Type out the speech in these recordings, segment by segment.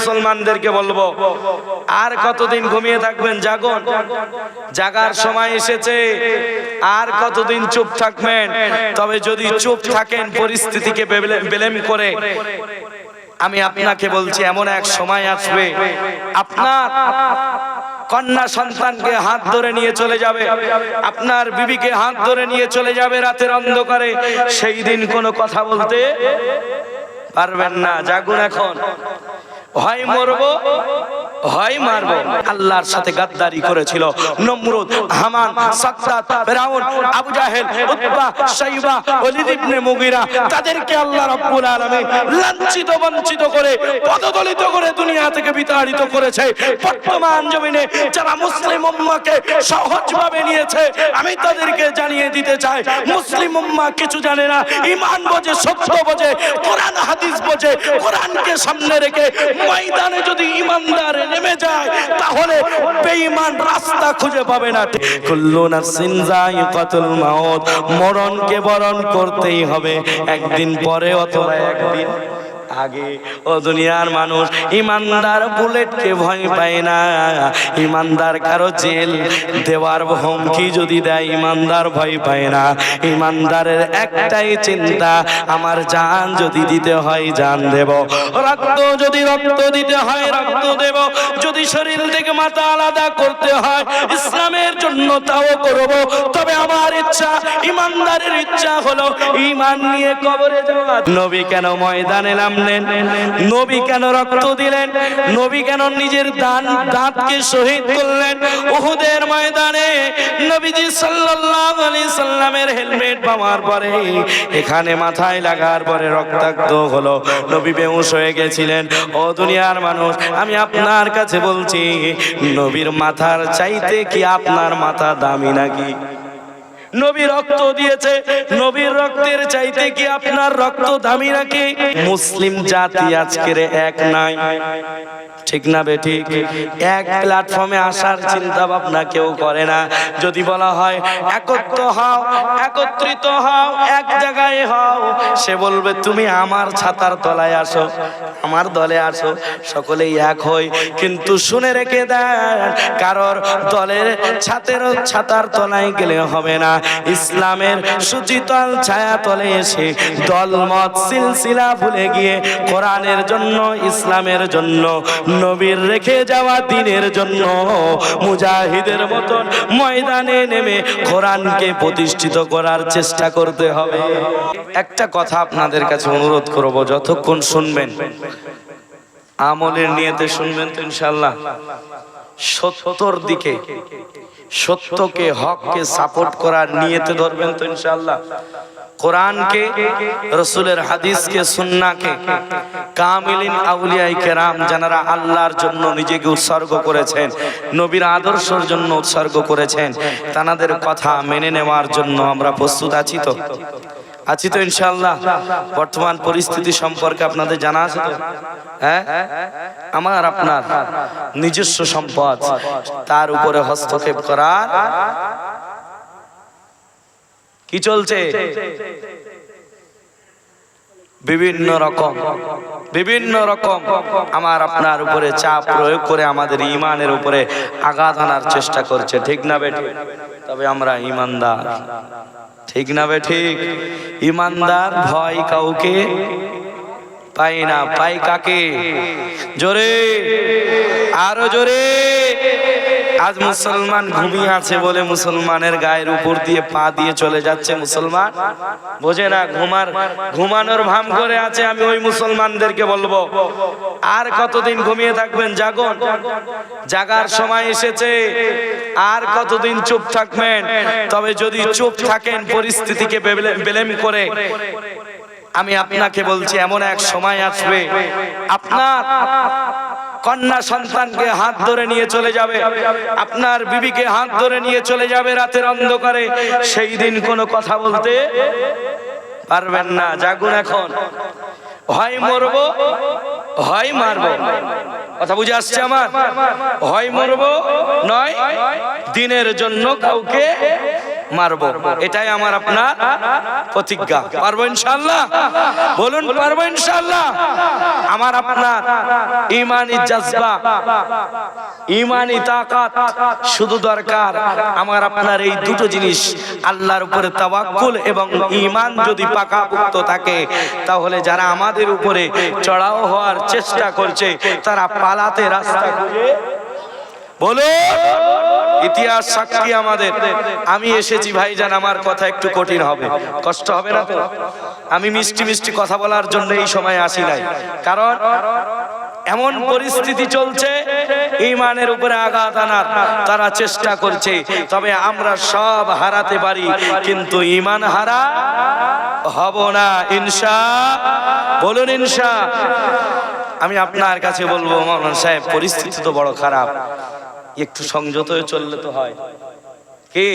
মুসলমানদেরকে বলব, আর কতদিন ঘুমিয়ে থাকবেন জাগুন? জাগার সময় এসেছে, আর কতদিন চুপ থাকবেন? তবে যদি চুপ থাকেন, পরিস্থিতিকে বেলেম করে, আমি আপনাকে বলছি, এমন এক সময় আসবে, আপনার কন্যা সন্তানকে হাত ধরে নিয়ে চলে যাবে, আপনার বিবিকে হাত ধরে নিয়ে চলে যাবে রাতের অন্ধকারে, সেই দিন কোনো কথা বলতে পারবেন না, জাগুন এখন। হয় মরবো? হয় মারবো। আল্লাহর সাথে গাদ্দারি করেছিল। নমরুদ, হামান ফেরাউন, আবু জাহেল, উতবা, শাইবা ওয়ালিদ ইবনে মুগিরা, তাদেরকে আল্লাহ রাব্বুল আলামিন লাঞ্ছিত, বঞ্চিত করে, পদদলিত করে দুনিয়া থেকে বিতাড়িত করেছে। বর্তমান জমিনে যারা মুসলিম সহজভাবে নিয়েছে, আমি তাদেরকে জানিয়ে দিতে চাই, মুসলিম উম্মাহ কিছু জানে না, ঈমান বোঝে, সত্য বোঝে, কোরআন, হাদিস বোঝে, কোরআনকে সামনে রেখে ময়দানে যদি ইমানদার নেমে যায়, তাহলে বেঈমান রাস্তা খুঁজে পাবে না। কুল্লু নাফসিন যায়িকাতুল মাউত, মরণকে বরণ করতেই হবে। একদিন পরে অথবা একদিন আগে। ও দুনিয়ার মানুষ, ইমানদার বুলেটকে ভয় পায় না। ইমানদার কারও জেল দেওয়ার হুমকি যদি দেয়, ইমানদার ভয় পায় না। ইমানদারের একটাই চিন্তা, আমার জান যদি দিতে হয়, জান দেব। রক্ত যদি রক্ত দিতে হয়, রক্ত দেব। যদি শরীর থেকে মাথা আলাদা করতে হয়, ইসলামের জন্য তাও করব। তবে আমার ইচ্ছা, ইমানদারের ইচ্ছা হলো, ইমান নিয়ে কবরে যাওয়া। নবী কেন ময়দানে নামলেন নবী কেন রক্ত দিলেন? নবী কেন নিজের দান, দাঁতকে শহীদ করলেন? উহুদের ময়দানে নবীজি সাল্লাল্লাহু আলাইহি সাল্লামের হেলমেট পাওয়ার পরে, এখানে মাথায় লাগার পরে রক্তাক্ত হলো। নবী বেহুশ হয়ে গেছিলেন। ও দুনিয়ার মানুষ, আমি আপনার কাছে বলছি, নবীর মাথার চাইতে কি আপনার মাথা দামি নাকি? নবী রক্ত দিয়েছে। নবীর রক্তের চাইতে কি আপনার রক্ত দামি নাকি? মুসলিম জাতি আজকের এক নাই। ঠিক না বে, ঠিক? এক প্ল্যাটফর্মে আসার চিন্তা ভাবনা কেউ করে না। যদি বলা হয়, একত্র হও, একত্রিত হও, এক জায়গায় হও, সে বলবে, তুমি আমার ছাতার তলায় আসো, আমার দলে আসো, সকলেই এক হই। কিন্তু শুনে রেখে দেন, কারোর দলের ছাতের, ছাতার তলায় গেলে হবে না। ইসলামের সুচিতল ছায়া তলে এসে দলমত সিলসিলা ভুলে গিয়ে কোরআনের জন্য, ইসলামের জন্য, নবীর রেখে যাওয়া দিনের জন্য মুজাহিদের মতন ময়দানে নেমে কোরআনকে প্রতিষ্ঠিত করার চেষ্টা করতে হবে। একটা কথা আপনাদের কাছে অনুরোধ করব, যতক্ষণ শুনবেন, আমলের নিয়েতে শুনবেন তো ইনশাল্লাহ সত্যর দিকে সত্যকে, হককে সাপোর্ট করার নিয়েতে ধরবেন তো ইনশাল্লাহ কোরআনকে, রসুলের হাদিসকে, সুন্নাকে, কামিলিন আউলিয়াই কেরাম যারা আল্লাহর জন্য নিজেকে উৎসর্গ করেছেন, নবীর আদর্শের জন্য উৎসর্গ করেছেন, তানাদের কথা মেনে নেওয়ার জন্য আমরা প্রস্তুত আছি তো। আছি তো ইনশাল্লাহ বর্তমান পরিস্থিতি সম্পর্কে আপনাদের জানা আছে হ্যাঁ? আমার, আপনার নিজস্ব সম্পদ, তার উপরে হস্তক্ষেপ করার কি চলছে? বিভিন্ন রকম বিভিন্ন রকম আমার, আপনার উপরে চাপ প্রয়োগ করে আমাদের ইমানের উপরে আঘাত আনার চেষ্টা করছে। ঠিক না বেটি? তবে আমরা ইমানদার। ঠিক না বে ঠিক? ইমানদার ভয় কাউকে পাই না পাই কাকে? জোরে আরও জোরে। আজ মুসলমান ঘুমিয়ে আছে বলে মুসলমানের গায়ের উপর দিয়ে পা দিয়ে চলে যাচ্ছে মুসলমান। বোঝে না ঘুমার, ঘুমানোর ভাম করে আছে, আমি ওই মুসলমানদেরকে বলব, আর কতদিন ঘুমিয়ে থাকবেন জাগন? জাগার সময় এসেছে, আর কতদিন চুপ থাকবেন? তবে যদি চুপ থাকেন, পরিস্থিতিকে বেলে- বেলেম করে। আমি আপনাকে বলছি, এমন এক সময় আসবে, আপনার কন্যা সন্তানকে হাত ধরে নিয়ে চলে যাবে। আপনার বিবিকে হাত ধরে নিয়ে চলে যাবে রাতের অন্ধকারে। সেই দিন কোনো কথা বলতে পারবেন না। জাগুন এখন। হয় মরবো, হয় মারবো। কথা বুঝে আসছে আমার? হয় মরবো, নয় দিনের জন্য কাউকে মারবো। এটাই আমার আপনার প্রতিজ্ঞা। পারব ইনশাল্লাহ বলুন, পারব ইনশাল্লাহ আমার আপনার ইমানি জজবা ইমানি তাকাত শুধু দরকার। আমার আপনার এই দুটো জিনিস আল্লাহর উপরে তাওয়াক্কুল এবং ইমান যদি পাকাপুক্ত থাকে, তাহলে যারা আমাদের উপরে চড়াও হওয়ার চেষ্টা করছে, তারা পালাতে রাস্তা খুঁজে বলো ইতিহাস সাক্ষী আমাদের। আমি এসেছি, ভাইজান, আমার কথা একটু কঠিন হবে। কষ্ট হবে না তো? আমি মিষ্টি মিষ্টি কথা বলার জন্য এই সময় আসি নাই। কারণ এমন পরিস্থিতি চলছে, ইমানের উপরে আঘাত আনার তারা চেষ্টা করছে। তবে আমরা সব হারাতে পারি, কিন্তু ইমান হারা হব না ইনসা বলুন ইনসা আমি আপনার কাছে বলব, মৌলানা সাহেব, পরিস্থিতি তো বড় খারাপ। একটু সংযত হয়ে চললে তো হয়। কি?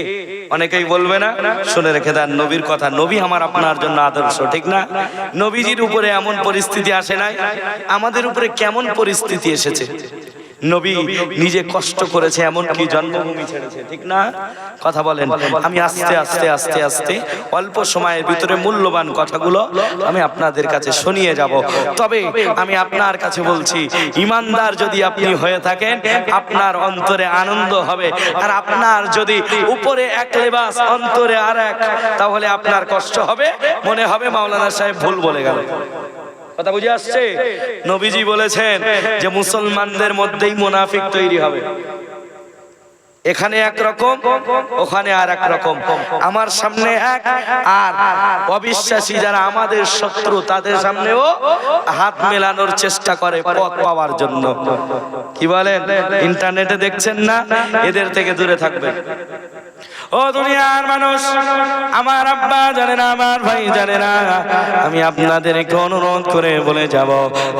অনেকেই বলবে না, শুনে রেখে দেন, নবীর কথা। নবী আমার আপনার জন্য আদর্শ, ঠিক না? নবীজির উপরে এমন পরিস্থিতি আসে নাই। আমাদের উপরে কেমন পরিস্থিতি এসেছে? নবী নিজে কষ্ট করেছে, এমন কি জন্মভূমি ছেড়েছে, ঠিক না? কথা বলেন, আমি আস্তে আস্তে আস্তে আস্তে অল্প সময়ের ভিতরে মূল্যবান কথাগুলো আমি আপনাদের কাছে শুনিয়ে যাব। তবে আমি আপনার কাছে বলছি, ইমানদার যদি আপনি হয়ে থাকেন, আপনার অন্তরে আনন্দ হবে। আর আপনার যদি উপরে এক লেবাস, অন্তরে আর এক তাহলে আপনার কষ্ট হবে। মনে হবে মাওলানা সাহেব ভুল বলে গেল। কথা বুঝে আসছে? নবীজি বলেছেন যে মুসলমানদের মধ্যেই মুনাফিক তৈরি হবে। এখানে এক রকম, ওখানে আর এক রকম। আমার সামনে এক, আর অবিশ্বাসী যারা আমাদের শত্রু, তাদের সামনেও হাত মেলানোর চেষ্টা করে পথ পাওয়ার জন্য। কি বলেন? ইন্টারনেটে দেখছেন না? এদের থেকে দূরে থাকবেন ও দুনিয়ার মানুষ, আমার আব্বা জানে না, আমার ভাই জানে না। আমি আপনাদেরকে অনুরোধ করে বলে যাব,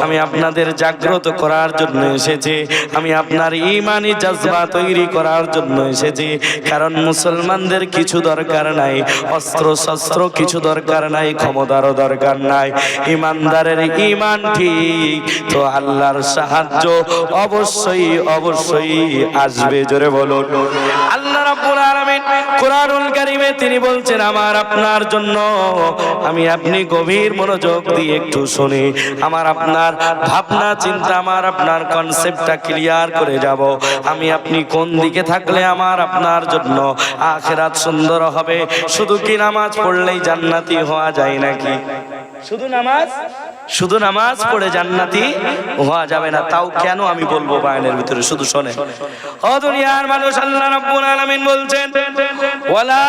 আমি আপনাদের জাগ্রত করার জন্য এসেছি, আমি আপনার ইমানি জজবা তৈরি করার জন্য এসেছি, কারণ মুসলমানদের কিছু দরকার নাই অস্ত্র শস্ত্র কিছু দরকার নাই, ক্ষমতারও দরকার নাই, ইমানদারের ইমান ঠিক, তো আল্লাহর সাহায্য অবশ্যই অবশ্যই আসবে, জোরে বলুন। আল্লাহ রাব্বুল আলামিন কোরআনুল কারীমে তিনি বলছেন, আমার আপনার জন্য আমি আপনি গভীর মনোযোগ দিয়ে একটু শুনি। আমার আপনার ভাবনা, চিন্তা, আমার আপনার কনসেপ্টটা ক্লিয়ার করে যাব। আমি আপনি কোন দিকে থাকলে আমার আপনার জন্য আখেরাত সুন্দর হবে? শুধু কি নামাজ পড়লেই জান্নাতি হওয়া যায় নাকি? শুধু নামাজ? শুধু নামাজ পড়ে জান্নাতি হওয়া যাবে না, তাও কেন আমি বলব বায়নের ভিতরে? শুধু শোনে। ও দুনিয়ার মানুষ, আল্লাহ রাব্বুল আলামিন বলছেন, ওয়ালা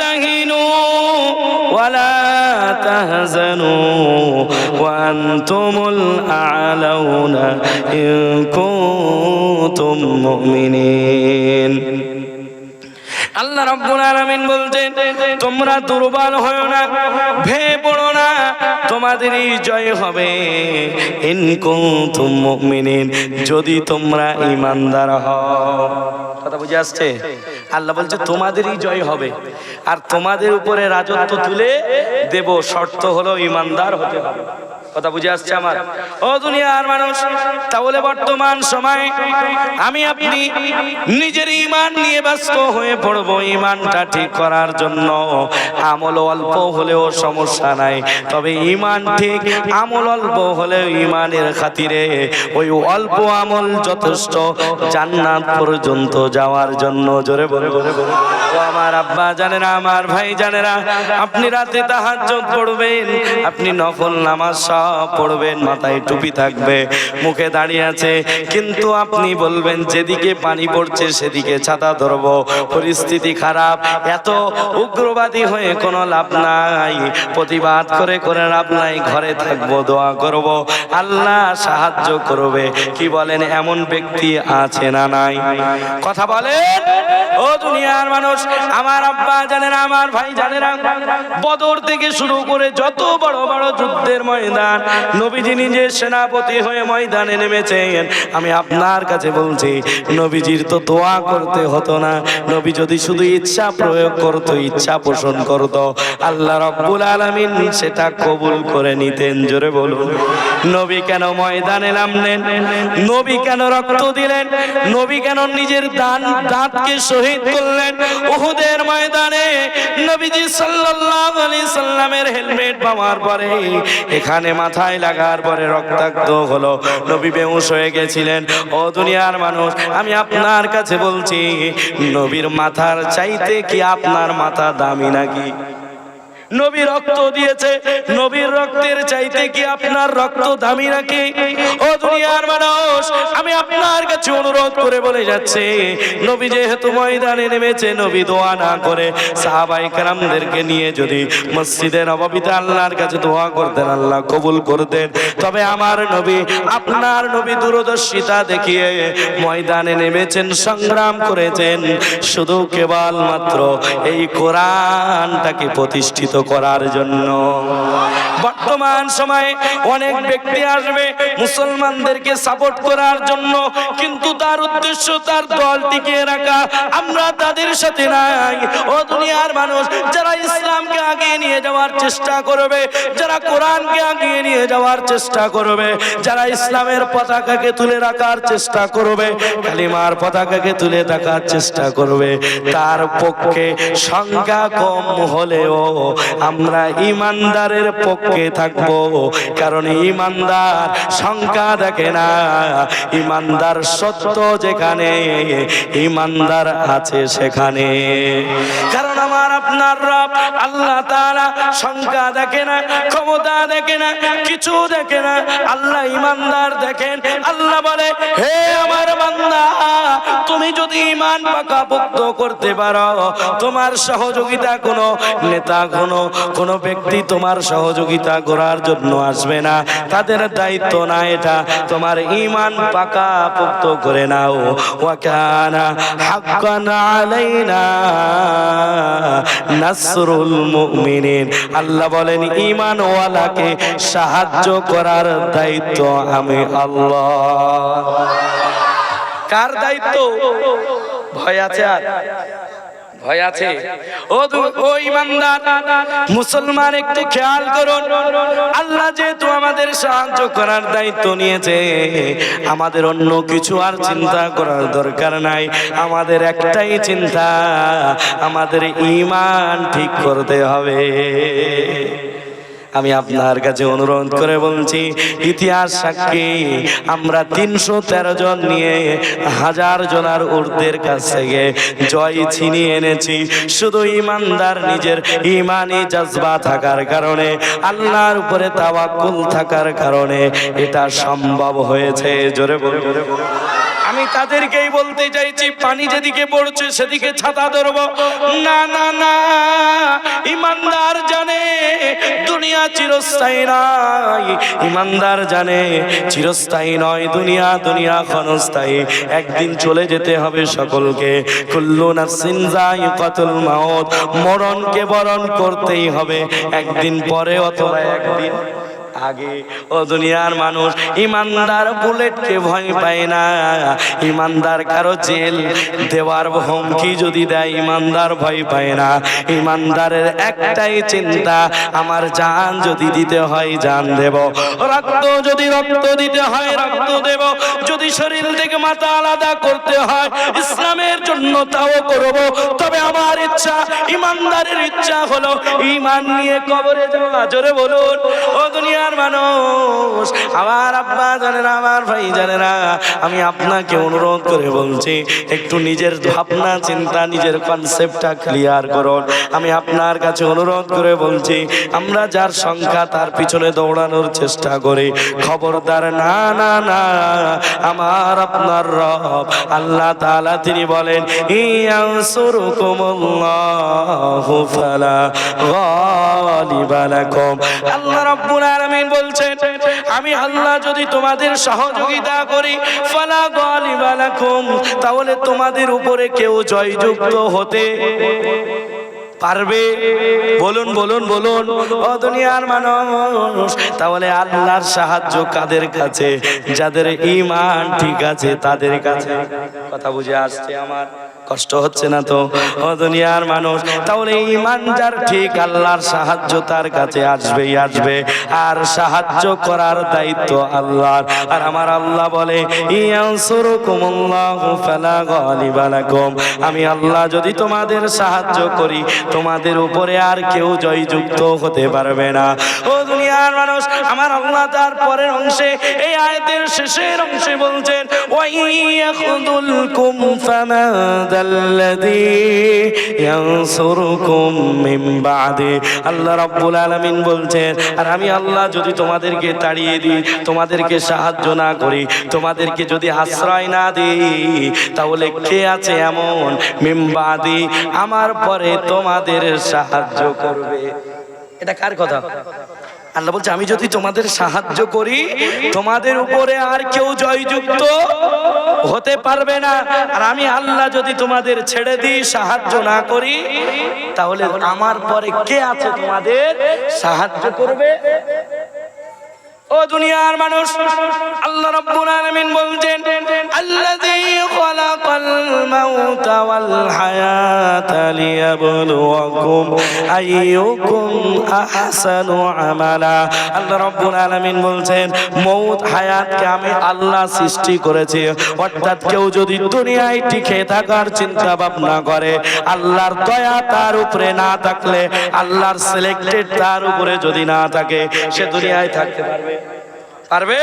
তাহিনু ওয়ালা তাহজানু ওয়া আনতুমুল আ'লাউনা ইন কুনতুম মুমিনিন। আল্লাহ রাব্বুল আলামিন বলছেন, তোমরা দুর্বল হয়ো না ভেঙে পড়ো না, তোমাদেরই জয় হবে। ইন কুনতুম মুমিনিন, যদি তোমরা ঈমানদার হও। কথা বুঝে আসছে? আল্লাহ বলছে, তোমাদেরই জয় হবে। আর তোমাদের উপরে রাজত্ব তুলে দেব, শর্ত হলো ঈমানদার হতে হবে। কথা বুঝে আসছে আমার? ও দুনিয়ার মানুষ, তাহলে বর্তমান সময় আমি আপনি নিজের ইমান নিয়ে ব্যস্ত হয়ে পড়ব ইমানটা ঠিক করার জন্য। আমল অল্প হলেও সমস্যা নাই, তবে ইমান ঠিক, আমল অল্প হলেও ইমানের খাতিরে ওই অল্প আমল যথেষ্ট জান্নাত পর্যন্ত যাওয়ার জন্য। জোরে বলে বলে বলে আমার আব্বা জানে না আমার ভাই জানে না আপনি রাতে তাহাজ্জুদ পড়বেন, আপনি নফল নামাজ পড়বেন, মাথায় টুপি থাকবে, মুখে দাঁড়িয়ে আছে। কিন্তু আপনি বলবেন, যেদিকে পানি পড়ছে সেদিকে ছাতা ধরবো, পরিস্থিতি খারাপ। এত উগ্রবাদী হয়ে কোনো লাভ নাই। প্রতিবাদ করে করে লাভ নাই, ঘরে থাকব, দোয়া করব। আল্লাহ সাহায্য করবে। কি বলেন, এমন ব্যক্তি আছে না নাই? কথা বলেন। ও দুনিয়ার মানুষ, আমার আব্বা জানে না আমার ভাই জানে না বদর থেকে শুরু করে যত বড় বড় যুদ্ধের ময়দান ময়দান। নবীজি নিজে সেনাপতি হয়ে ময়দানে নেমেছেন। আমি আপনার কাছে বলছি, নবীজির তো দোয়া করতে হতো না। নবী যদি শুধু ইচ্ছা প্রয়োগ করতো, ইচ্ছা পোষণ করতো, আল্লাহ রব্বুল আলামিন সেটা কবুল করে নিতেন। জোরে বলুন, নবী কেন ময়দানে নামলেন? নবী কেন রক্ত দিলেন? নবী কেন নিজের দান, দাঁতকে শহীদ করলেন? উহুদের ময়দানে নবীজি সাল্লাল্লাহু আলাইহি সাল্লামের হেলমেট পাওয়ার পরে এখানে মাথায় লাগার পরে রক্তাক্ত হলো। নবী বেউস হয়ে গেছিলেন। ও দুনিয়ার মানুষ, আমি আপনার কাছে বলছি, নবীর মাথার চাইতে কি আপনার মাথা দামি নাকি? নবী রক্ত দিয়েছে। নবীর রক্তের চাইতে কি আপনার রক্ত দামি নাকি? ও দুনিয়ার মানুষ, আমি আপনার কাছে অনুরোধ করে বলে যাচ্ছে, নবী যেহেতু ময়দানে নেমেছে, নবী দোয়া না করে সাহাবাই কারামদেরকে নিয়ে যদি মসজিদে নববীতে আল্লাহর কাছে দোয়া করতেন, আল্লাহ কবুল করতেন। তবে আমার নবী, আপনার নবী দূরদর্শিতা দেখিয়ে ময়দানে নেমেছেন, সংগ্রাম করেছেন। শুধু কেবল মাত্র এই কোরআনটাকে প্রতিষ্ঠিত করার জন্য। বর্তমান সময়ে অনেক ব্যক্তি আসবে মুসলমানদেরকে সাপোর্ট করার জন্য, কিন্তু তার উদ্দেশ্য তার দল টিকিয়ে রাখা আমরা তাদের সাথে নাই। ও দুনিয়ার মানুষ, যারা ইসলামকে আগিয়ে নিয়ে যাওয়ার চেষ্টা করবে, যারা কোরআনকে আগিয়ে নিয়ে যাওয়ার চেষ্টা করবে, যারা ইসলামের পতাকাকে তুলে রাখার চেষ্টা করবে, কালিমার পতাকাকে তুলে রাখার চেষ্টা করবে, তার পক্ষে সংখ্যা কম হলেও আমরা ইমানদারের পক্ষে থাকব, কারণ ইমানদার শঙ্কা দেখে না। ইমানদার সত্য যেখানে, ইমানদার আছে সেখানে। কারণ আমার আপনার রব আল্লাহ তাআলা শঙ্কা দেখে না, ক্ষমতা দেখে না, কিছু দেখে না। আল্লাহ ইমানদার দেখেন, আল্লাহ বলে, হে আমার বান্দা, তুমি যদি ইমান পাকাপোক্ত করতে পারো, তোমার সহযোগিতা কোনো নেতা, কোনো কোনো ব্যক্তি তোমার সহযোগিতা করার জন্য আসবে না। তাদের দায়িত্ব না এটা। তোমার ইমান পাকাপোক্ত করে নাও। নাসরুল মুমিনিন। আল্লাহ বলেন ইমান ওয়ালাকে সাহায্য করার দায়িত্ব আমি আল্লাহ। কার দায়িত্ব? ভয় আছে আর? ভয় আছে? ও ওই ও ইমানদার মুসলমান একটু খেয়াল করুন। আল্লাহ যেহেতু আমাদের সাহায্য করার দায়িত্ব নিয়েছে আমাদের অন্য কিছু আর চিন্তা করার দরকার নাই। আমাদের একটাই চিন্তা আমাদের ইমান ঠিক করতে হবে। আমি আপনার কাছে অনুরোধ করে বলছি, ইতিহাস সাক্ষী, আমরা তিনশো তেরো জন নিয়ে হাজার জনার উর্দের কাছ থেকে জয় ছিনিয়ে এনেছি। শুধু ইমানদার নিজের ইমানি জজবা থাকার কারণে, আল্লাহর উপরে তাওয়াক্কুল থাকার কারণে এটা সম্ভব হয়েছে। জোরে বলে আমি তাদেরকেই বলতে চাইছি, পানি যেদিকে পড়ছে সেদিকে ছাতা ধরব। না না না, ইমানদার জানে দুনিয়া চিরস্থায়ী নয়। ইমানদার জানে চিরস্থায়ী নয়, দুনিয়া দুনিয়া ক্ষণস্থায়ী। একদিন চলে যেতে হবে সকলকে। কুল্লু নাফসিন যায়িকাতুল মাউত। মরণকে বরণ করতেই হবে। একদিন পরে অথবা একদিন আগে। ও দুনিয়ার মানুষ, ইমানদার বুলেটকে ভয় পায় না। ইমানদার কারও জেল দেওয়ার হুমকি যদি দেয়, ইমানদার ভয় পায় না। ইমানদারের একটাই চিন্তা, আমার জান যদি দিতে হয়, জান দেব। রক্ত যদি রক্ত দিতে হয়, রক্ত দেব। যদি শরীর থেকে মাথা আলাদা করতে হয়, ইসলামের জন্য তাও করব। তবে আমার ইচ্ছা, ইমানদারের ইচ্ছা হলো, ইমান নিয়ে কবরে যাওয়া। জোরে বলুন, ও দুনিয়ার মানুষ। আমার আব্বা জানে না আমার ভাই জানে না আমি আপনাকে অনুরোধ করে বলছি, একটু নিজের ভাবনা, চিন্তা, নিজের কনসেপ্টটা ক্লিয়ার করুন। আমি আপনার কাছে অনুরোধ করে বলছি, আমরা যার সংখ্যা তার পিছনে দৌড়ানোর চেষ্টা করি। খবরদার, না না না, আমার আপনার রব, আল্লাহ তাআলা তিনি বলেন, ইয়ানসুরুকুমুল্লাহু ফালা গালিবা লাকুম। আল্লাহ রাব্বুল আলামিন বলছেন, আমি আল্লাহ যদি তোমাদের সহযোগিতা করি, ফালা গালিবা লাকুম তাহলে তোমাদের উপরে কেউ জয়যুক্ত হতে পারবে? বলুন বলুন বলুন। ও দুনিয়ার মানুষ, তাহলে আল্লাহর সাহায্য কাদের কাছে? যাদের ইমান ঠিক আছে, তাদের কাছে। কথা বুঝে আসছে আমার। কষ্ট হচ্ছে না তো? ও দুনিয়ার মানুষ, তাহলে ইমান যার ঠিক আল্লাহর সাহায্য তার কাছে আসবেই আসবে। আর সাহায্য করার দায়িত্ব আল্লাহর। আর আমার আল্লাহ বলে আমি আল্লাহ যদি তোমাদের সাহায্য করি, তোমাদের উপরে আর কেউ জয়যুক্ত হতে পারবে না। ও দুনিয়ার মানুষ, আমার আল্লাহ তার পরের অংশে, এই আয়াতের শেষের অংশে বলছেন ওয়াইয়াখুদুলকুম ফামাদাল্লাযী ইয়ানসুরুকুম মিন বাদে। আল্লাহ রাব্বুল আলামিন বলছেন, আর আমি আল্লাহ যদি তোমাদেরকে তাড়িয়ে দিই, তোমাদেরকে সাহায্য না করি, তোমাদেরকে যদি আশ্রয় না দিই, তাহলে কে আছে এমন মিমবাদি আমার পরে তোমাদের সাহায্য করবে। এটা কার কথা? আল্লাহ বলছে, আমি যদি তোমাদের সাহায্য করি, তোমাদের উপরে আর কেউ জয়যুক্ত হতে পারবে না। আর আমি আল্লাহ যদি তোমাদের ছেড়ে দিই, সাহায্য না করি, তাহলে আমার পরে কে আছে তোমাদের সাহায্য করবে? ও দুনিয়ার মানুষ, আল্লাহ রাব্বুল আলামিন বলছেন, আল্লাযী ওয়াল হায়াতা লিয়াবলুয়াকুম আইয়ুকুম আহসানু আমালা আল্লাহ রাব্বুল আলামিন বলছেন, মৌত হায়াতকে আমি আল্লাহ সৃষ্টি করেছি। অর্থাৎ কেউ যদি দুনিয়ায় টিকে থাকার চিন্তা ভাবনা করে, আল্লাহর দয়া তার উপরে না থাকলে, আল্লাহর সিলেক্টেড তার উপরে যদি না থাকে, সে দুনিয়ায় থাকতে পারবে। পারবে?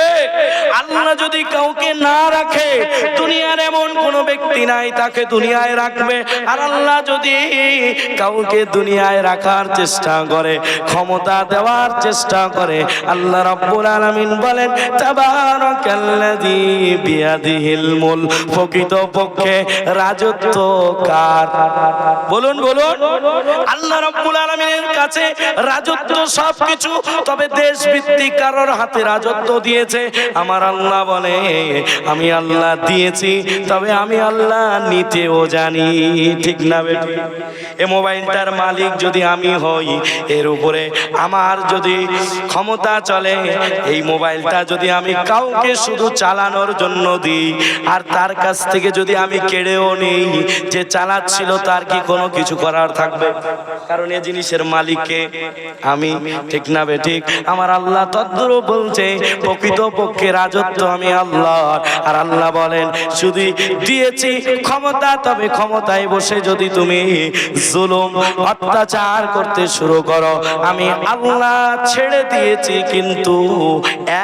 আল্লাহ যদি কাউকে না রাখে, দুনিয়ার এমন কোন ব্যক্তি নাই, তাকে দুনিয়ায় রাখবে। আর আল্লাহ যদি কাউকে দুনিয়ায় রাখার চেষ্টা করে, ক্ষমতা দেওয়ার চেষ্টা করে, আল্লাহ রাব্বুল আলামিন বলেন, তাবারাকাল্লাযী বিয়াদিহিল মুল প্রকৃত পক্ষে রাজত্ব কার? বলুন বলুন। আল্লাহ রাব্বুল আলামিনের কাছে রাজত্ব সবকিছু, তবে দেশ ভিত্তিক কারোর হাতে রাজত্ব দিয়েছে। আমার আল্লাহ বলে, আমি আল্লাহ দিয়েছি, তবে আমি আল্লাহ নিতেও জানি। ঠিক না বেটি? এ মোবাইলটার মালিক যদি আমি হই, এর উপরে আমার যদি ক্ষমতা চলে, এই মোবাইলটা যদি আমি কাউকে শুধু চালানোর জন্য দিই, আর তার কাছ থেকে যদি আমি কেড়েও নিই, যে চালাচ্ছিল তার কি কোনো কিছু করার থাকবে? কারণ এ জিনিসের মালিককে আমি, ঠিক না বে, ঠিক? আমার আল্লাহ তদ্দুর বলছে প্রকৃত পক্ষে রাজত্ব আমি আল্লাহ। আর আল্লাহ বলেন, শুধু দিয়েছি ক্ষমতা, তবে ক্ষমতায় বসে যদি তুমি জুলুম, অত্যাচার করতে শুরু করো, আমি আল্লাহ ছেড়ে দিয়েছি, কিন্তু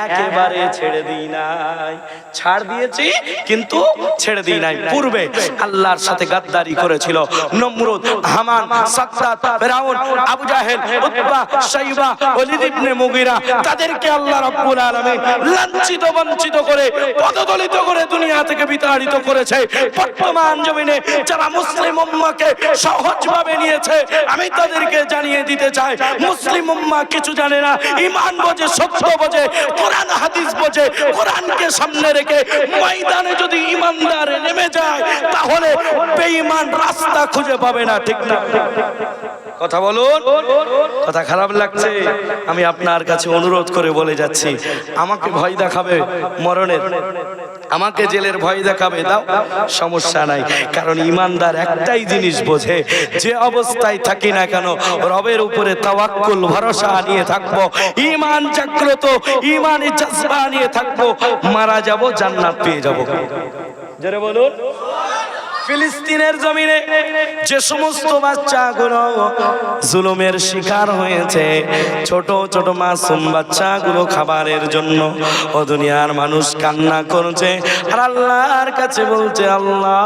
একেবারে ছেড়ে দিই নাই। ছাড় দিয়েছি, কিন্তু ছেড়ে দিই নাই। পূর্বে আল্লাহর সাথে গাদ্দারি করেছিল নমরুদ, হামান সাক্কাত ফেরাউন, আবু জাহেল, উতবা, শাইবা ওয়ালিদ ইবনে মুগিরা। তাদেরকে আল্লাহ রাব্বুল আলামিন লাঞ্ছিত, বঞ্চিত করে, পদদলিত করে দুনিয়া থেকে বিতাড়িত করেছে। বর্তমান জমিনে যারা মুসলিম উম্মাহকে সহজভাবে নিয়েছে, আমি তাদেরকে জানিয়ে দিতে চাই, মুসলিম উম্মাহ কিছু জানে না, ঈমান বোঝে, সত্য বোঝে, কোরআন, হাদিস বোঝে, কোরআনকে সামনে রেখে ময়দানে যদি ঈমানদার নেমে যায়, তাহলে বেঈমান রাস্তা খুঁজে পাবে না, ঠিক না? কথা বলুন। কথা খারাপ লাগছে। আমি আপনার কাছে অনুরোধ করে বলে যাচ্ছি। আমাকে ভয় দেখাবে মরণের। আমাকে জেলের ভয় দেখাবে, দাও। সমস্যা নাই। কারণ ইমানদার একটাই জিনিস বোঝে, যে অবস্থায় থাকি না কেন, রবের উপরে তাওয়াক্কুল, ভরসা নিয়ে থাকব ইমান জাগ্রত ইমানি জজবা নিয়ে থাকব, মারা যাব, জান্নাত পেয়ে যাব। জোরে বলুন। ফিলিস্তিনের জমিনে যে সমস্ত বাচ্চাগুলো জুলুমের শিকার হয়েছে, ছোট ছোট মাসুম বাচ্চাগুলো খাবারের জন্য ও দুনিয়ার মানুষ কান্না করছে আর আল্লাহর কাছে বলছে, আল্লাহ,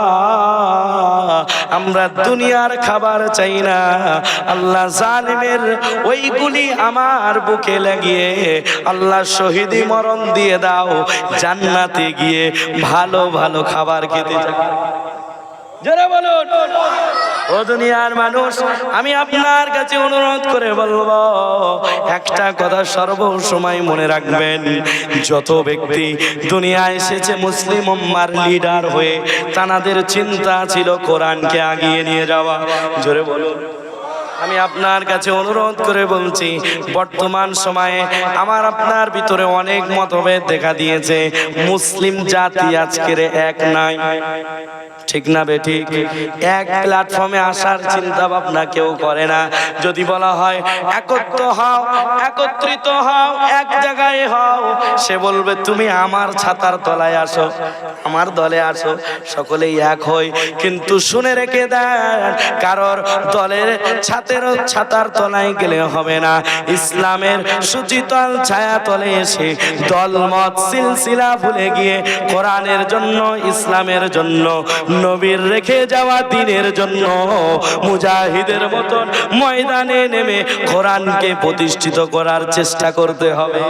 আমরা দুনিয়ার খাবার চাই না। আল্লাহ জালিমের ওইগুলি আমার বুকে লাগিয়ে আল্লাহ শহীদি মরণ দিয়ে দাও। জান্নাতে গিয়ে ভালো ভালো খাবার খেতে চাই মানুষ, আমি আপনার কাছে অনুরোধ করে বলব, একটা কথা মনে রাখবেন, যত দুনিয়ায় এসেছে মুসলিম লিডার হয়ে, তানাদের চিন্তা ছিল কোরআনকে আগিয়ে নিয়ে যাওয়া। জোরে বলুন। আমি আপনার কাছে অনুরোধ করে বলছি, বর্তমান সময়ে আমার আপনার ভিতরে অনেক মতভেদ দেখা দিয়েছে। মুসলিম জাতি আজকের এক নাই। ঠিক না বেঠিক এক প্ল্যাটফর্মে আসার চিন্তা ভাবনা কেউ করে না। যদি বলা হয়, একত্র হও, একত্রিত হও, এক জায়গায় হও, সে বলবে, তুমি আমার ছাতার তলায় আসো, আমার দলে আসো, সকলেই এক হই। কিন্তু শুনে রেখে দেন, কারোর দলের ছাতের ছাতার তলায় গেলে হবে না। ইসলামের সুচিতল ছায়া তলে এসে দলমত সিলসিলা ভুলে গিয়ে কোরআনের জন্য, ইসলামের জন্য, নবীর রেখে যাওয়া দিনের জন্য মুজাহিদের মতন ময়দানে নেমে কোরআনকে প্রতিষ্ঠিত করার চেষ্টা করতে হবে।